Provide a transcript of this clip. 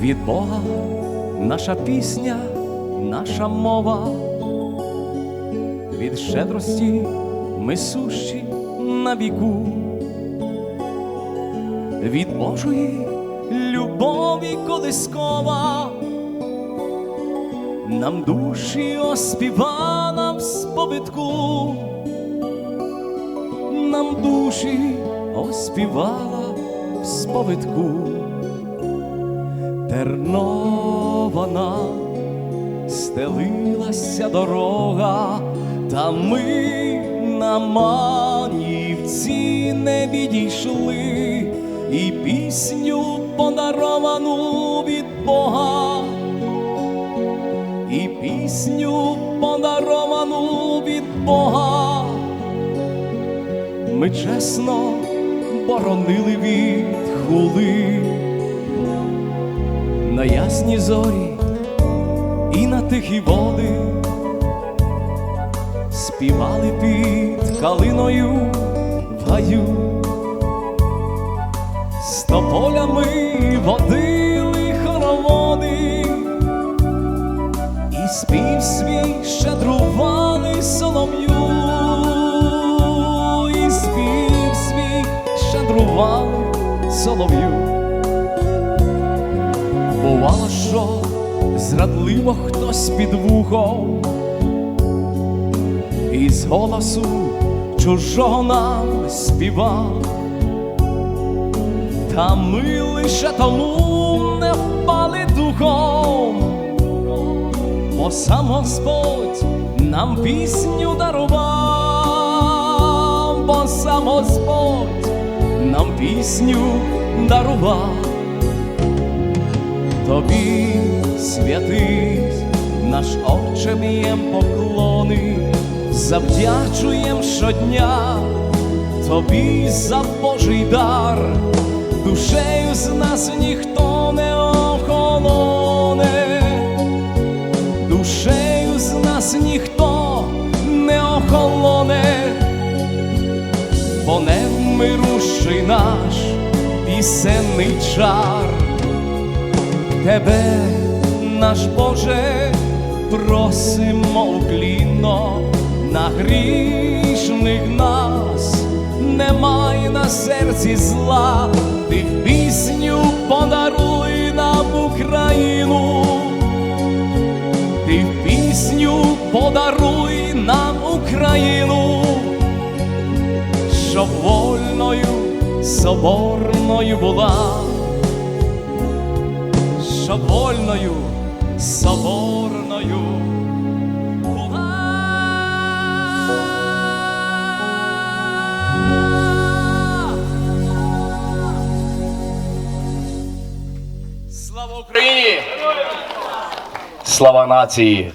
від Бога наша пісня, наша мова, від щедрості ми сущі на віку, від Божої любові колискова, нам душі оспівала в сповідку, нам душі оспівала в сповідку. Тернована стелилася дорога, та ми на манівці не відійшли, і пісню подаровану від Бога, і пісню подаровану від Бога. Ми чесно боронили від хули на ясні зорі і на тихі води. Співали під калиною в гаю, тополями водили хороводи, і спів свій щедрували солом'ю, і спів свій щедрували солов'ю. Бувало, що зрадливо хтось під вухом, і з голосу чужого нам співав, та ми лише тому не впали духом, бо сам Господь нам пісню дарував, бо сам Господь нам пісню дарував тобі святий, наш Отче б'єм поклони, завдячуєм щодня, тобі за Божий дар, душею з нас ніхто не охолоне, душею з нас ніхто не охолоне, бо не вмирущий наш пісенний чар тебе, наш Боже, просимо уклінно на грішних нас, немає на серці зла, ти в пісню подаруй нам Україну, ти в пісню подаруй нам Україну, щоб вольною, соборною була щоб вольною, соборною була. Слава Україні! Слава нації!